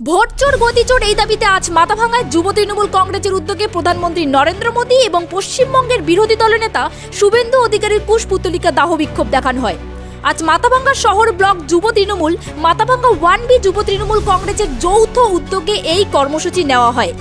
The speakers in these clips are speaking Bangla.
ভোটচোর গতিচোর এই দাবিতে আজ মাথাভাঙায় যুব তৃণমূল কংগ্রেসের উদ্যোগে প্রধানমন্ত্রী নরেন্দ্র মোদী এবং পশ্চিমবঙ্গের বিরোধী দলনেতা শুভেন্দু অধিকারীর কুশপুতলিকা দাহ বিক্ষোভ দেখানো হয়। আজ মাথাভাঙ্গা শহর ব্লক যুব তৃণমূল, মাথাভাঙ্গা ওয়ান বি যুব তৃণমূল কংগ্রেসের যৌথ উদ্যোগে এই কর্মসূচি নেওয়া হয়।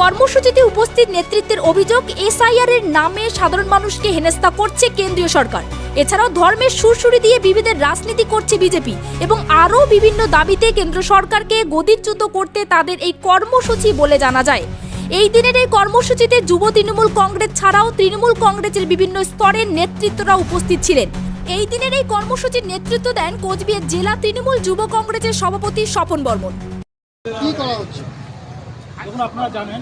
কর্মসূচিতে উপস্থিত নেতৃত্বের অভিযোগ এসআইআর এর নামে সাধারণ মানুষকে হেনস্থা করছে কেন্দ্রীয় সরকার। এছাড়াও ধর্মের সুরসুরি দিয়ে বিভেদের রাজনীতি করছে বিজেপি এবং আরও বিভিন্ন দাবিতে কেন্দ্র সরকারকে গদিচ্যুত করতে তাদের এই কর্মসূচি বলে জানা যায়। এই দিনের এই কর্মসূচিতে যুব তৃণমূল কংগ্রেস ছাড়াও তৃণমূল কংগ্রেসের বিভিন্ন স্তরের নেতৃত্বরা উপস্থিত ছিলেন। এই দিনের এই কর্মসূচির নেতৃত্ব দেন কোচবিহার জেলা তৃণমূল যুব কংগ্রেসের সভাপতি স্বপন বর্মন। কি করা হচ্ছে? দেখুন আপনারা জানেন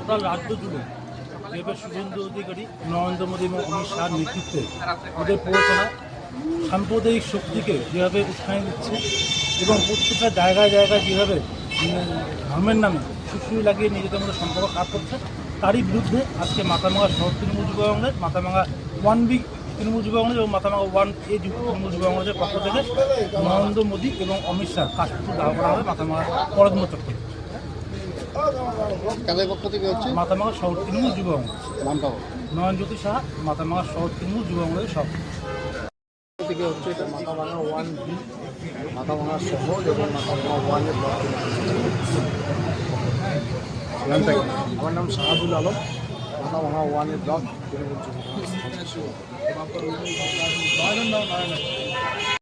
ওটা রাজ্য জুড়ে। যেভাবে শুভেন্দু অধিকারী নরেন্দ্র মোদী এবং অমিত শাহর নেতৃত্বে ওদের প্ররোচনা সাম্প্রদায়িক শক্তিকে যেভাবে উৎসাহ দিচ্ছে এবং প্রত্যেকটা জায়গায় জায়গায় যেভাবে ধর্মের নামে সুশ্রী লাগিয়ে নিজেদের মধ্যে সম্পর্ক কাজ করছে, তারই বিরুদ্ধে আজকে মাথামাঙ্গা শহর তৃণমূল যুব কংগ্রেস মাথামাঙ্গা ওয়ান বি তৃণমূল যুব কংগ্রেস এবং মাথামাঙ্গা ওয়ান এ তৃণমূল যুব কংগ্রেসের পক্ষ থেকে নরেন্দ্র মোদী এবং অমিত শাহ কাশপুর দাহ করা হবে মাথামাঙ্গা পরদম চক্করে কাদের পক্ষ থেকে হচ্ছে মাথামাঙ্গা শহর তৃণমূল যুব কংগ্রেস নামটা। নয়নজ্যোতি সাহা মাথামাঙ্গা শহর তৃণমূল যুব কংগ্রেসের সব থেকে হচ্ছে এটা মাথাভাঙা ওয়ান বি মাথাভাঙা শহর এবং মাথাভাঙা ওয়ানের ব্লক? আমার নাম শাহাবুল আলম মাথাভাঙা ওয়ানের ব্লক তৃণমূল যুব কংগ্রেস।